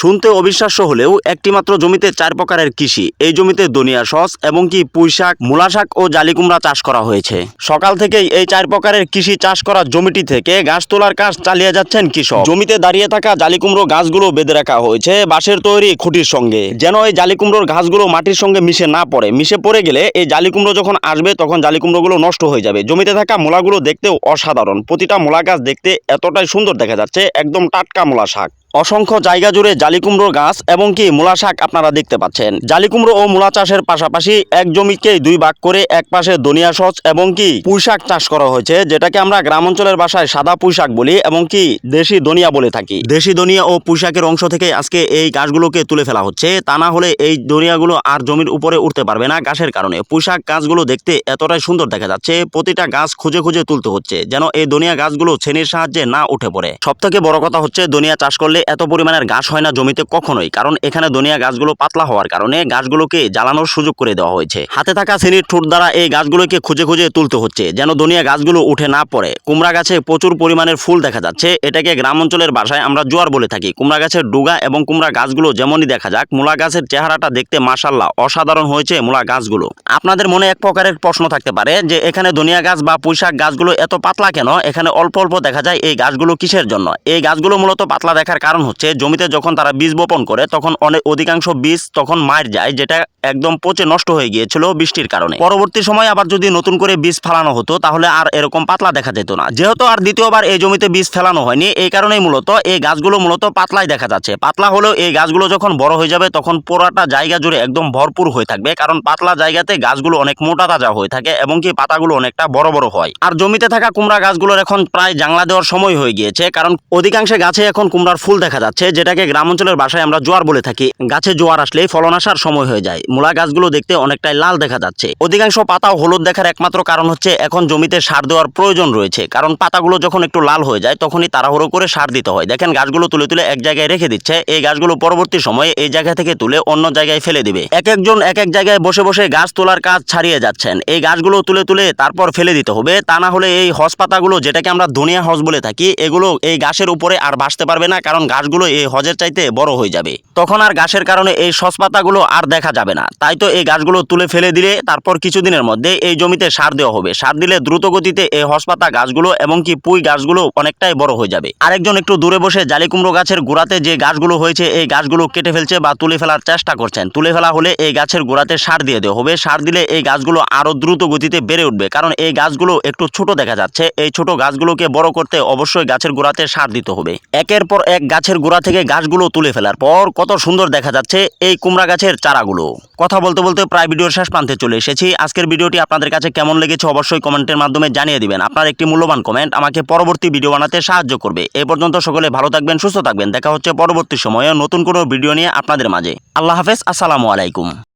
শুনতে অবিশ্বাস্য হলেও একটিমাত্র জমিতে চার প্রকারের কৃষি। এই জমিতে দনিয়া সস এবং কি পুঁই শাক, মূলা শাক ও জালি কুমড়া চাষ করা হয়েছে। সকাল থেকেই এই চার প্রকারের কৃষি চাষ করা জমিটি থেকে গাছ তোলার কাজ চালিয়ে যাচ্ছেন কৃষক। জমিতে দাঁড়িয়ে থাকা জালি কুমড়ো গাছগুলো বেঁধে রাখা হয়েছে বাঁশের তৈরি খুঁটির সঙ্গে। যেন এই জালি কুমড়োর ঘাসগুলো মাটির সঙ্গে মিশে না পড়ে। মিশে পড়ে গেলে এই জালি কুমড়ো যখন আসবে, তখন জালি কুমড়োগুলো নষ্ট হয়ে যাবে। জমিতে থাকা মূলাগুলো দেখতেও অসাধারণ। প্রতিটা মূলা গাছ দেখতে এতটাই সুন্দর দেখা যাচ্ছে, একদম টাটকা মূলা শাক। অসংখ্য জায়গা জুড়ে জালিকুমড়ো গাছ এবং কি মূলা শাক আপনারা দেখতে পাচ্ছেন। জালিকুমড়ো ও মূলা চাষের পাশাপাশি এক জমিকেই দুই ভাগ করে এক পাশে দনিয়া সচ এবং কি পুঁই শাক চাষ করা হয়েছে, যেটাকে আমরা গ্রাম অঞ্চলের ভাষায় সাদা পুঁই শাক বলি এবং কি দেশি দনিয়া বলে থাকি। দেশি দনিয়া ও পুঁই শাকের অংশ থেকে আজকে এই গাছগুলোকে তুলে ফেলা হচ্ছে। তা না হলে এই দনিয়াগুলো আর জমির উপরে উঠতে পারবে না গাছের কারণে। পুঁই শাক গাছগুলো দেখতে এতটাই সুন্দর দেখা যাচ্ছে, প্রতিটা গাছ খুঁজে খুঁজে তুলতে হচ্ছে, যেন এই দনিয়া গাছগুলো ছেনির সাহায্যে না উঠে পড়ে। সব থেকে বড় কথা হচ্ছে দনিয়া চাষ করলে এত পরিমাণের গাছ হয় না জমিতে কখনোই, কারণ এখানে দনিয়া গাছগুলো পাতলা হওয়ার কারণে গাছগুলোকে জ্বালানোর সুযোগ করে দেওয়া হয়েছে। হাতে থাকা শ্রেণির ঠোঁট দ্বারা এই গাছগুলোকে খুঁজে খুঁজে তুলতে হচ্ছে, যেন দনিয়া গাছগুলো উঠে না পড়ে। কুমড়া গাছে প্রচুর পরিমাণের ফুল দেখা যাচ্ছে, এটাকে গ্রাম অঞ্চলের ভাষায় আমরা জোয়ার বলে থাকি। কুমড়া গাছের ডুগা এবং কুমড়া গাছগুলো যেমনই দেখা যাক, মূলা গাছের চেহারাটা দেখতে মাসাল্লাহ অসাধারণ হয়েছে মূলা গাছগুলো। আপনাদের মনে এক প্রকারের প্রশ্ন থাকতে পারে যে, এখানে ধনিয়া গাছ বা পুঁইশাক গাছগুলো এত পাতলা কেন? এখানে অল্প অল্প দেখা যায় এই গাছগুলো কিসের জন্য? এই গাছগুলো মূলত পাতলা দেখার কারণ হচ্ছে জমিতে যখন তারা বীজ বপন করে, তখন অনেক অধিকাংশ বীজ তখন মার যায়, যেটা একদম পচে নষ্ট হয়ে গিয়েছিল বৃষ্টির কারণে। পরবর্তী সময় আবার যদি নতুন করে বীজ ফেলানো হতো, তাহলে আর এরকম পাতলা দেখা যেত না। যেহেতু আর দ্বিতীয়বার এই জমিতে বীজ ফেলানো হয়নি, এই কারণেই মূলত এই গাছগুলো মূলত পাতলাই দেখা যাচ্ছে। পাতলা হলেও এই গাছগুলো যখন বড় হয়ে যাবে, তখন পুরাটা জায়গা জুড়ে একদম ভরপুর হয়ে থাকবে, কারণ পাতলা জায়গাতে গাছগুলো অনেক মোটা তাজা হয়ে থাকে এবং কি পাতাগুলো অনেকটা বড় বড় হয়। আর জমিতে থাকা কুমড়া গাছগুলোর এখন প্রায় জাংলা দেওয়ার সময় হয়ে গিয়েছে, কারণ অধিকাংশ গাছে এখন কুমড়ার ফুল দেখা যাচ্ছে, যেটাকে গ্রাম অঞ্চলের বাসায় আমরা জোয়ার বলে থাকি। গাছে জোয়ার আসলেই ফলন আসার সময় হয়ে যায়। মূলা গাছগুলো দেখতে অনেকটাই লাল দেখা যাচ্ছে। অধিকাংশ পাতা হলুদ দেখার একমাত্র কারণ হচ্ছে, এখন জমিতে সার দেওয়ার প্রয়োজন রয়েছে। কারণ পাতাগুলো যখন একটু লাল হয়ে যায়, তখনই তাড়াহুড়ো করে সার দিতে হয়। দেখেন, গাছগুলো তুলে তুলে এক জায়গায় রেখে দিচ্ছে। এই গাছগুলো পরবর্তী সময়ে এই জায়গা থেকে তুলে অন্য জায়গায় ফেলে দিবে। এক একজন এক এক জায়গায় বসে বসে গাছ তোলার কাজ ছাড়িয়ে যাচ্ছেন। এই গাছগুলো তুলে তুলে তারপর ফেলে দিতে হবে। তা না হলে এই হস পাতাগুলো যেটাকে আমরা ধনিয়া হস বলে থাকি, এগুলো এই গাছের উপরে আর বাঁচতে পারবে না। কারণ গাছগুলো এই হজের চাইতে বড় হয়ে যাবে। তখন আর গাছের কারণে এই সস পাতাগুলো আর দেখা যাবে না। তাই তো এই গাছগুলো তুলে ফেলে দিলে তারপর কিছুদিনের মধ্যে এই জমিতে সার দেওয়া হবে। সার দিলে দ্রুত গতিতে এই হসপাতা গাছগুলো এবং কি পুঁই গাছগুলো অনেকটাই বড় হয়ে যাবে। আরেকজন একটু দূরে বসে জালি কুমড়ো গাছের গোড়াতে যে গাছগুলো হয়েছে, এই গাছগুলো কেটে ফেলছে বা তুলে ফেলার চেষ্টা করছেন। তুলে ফেলা হলে এই গাছের গোড়াতে সার দিয়ে দেওয়া হবে। সার দিলে এই গাছগুলো আরও দ্রুত গতিতে বেড়ে উঠবে। কারণ এই গাছগুলো একটু ছোট দেখা যাচ্ছে। এই ছোট গাছগুলোকে বড় করতে অবশ্যই গাছের গোড়াতে সার দিতে হবে। একের পর এক গাছের গোড়া থেকে গাছগুলো তুলে ফেলার পর কত সুন্দর দেখা যাচ্ছে এই কুমড়া গাছের চারাগুলো। কথা বলতে বলতে প্রায় ভিডিওর শেষ প্রান্তে চলে এসেছি। আজকের ভিডিওটি আপনাদের কাছে কেমন লেগেছে অবশ্যই কমেন্টের মাধ্যমে জানিয়ে দিবেন। আপনার একটি মূল্যবান কমেন্ট আমাকে পরবর্তী ভিডিও বানাতে সাহায্য করবে। এ পর্যন্ত সকলে ভালো থাকবেন, সুস্থ থাকবেন। দেখা হচ্ছে পরবর্তী সময়ে নতুন কোনো ভিডিও নিয়ে আপনাদের মাঝে। আল্লাহ হাফেজ, আসসালামু আলাইকুম।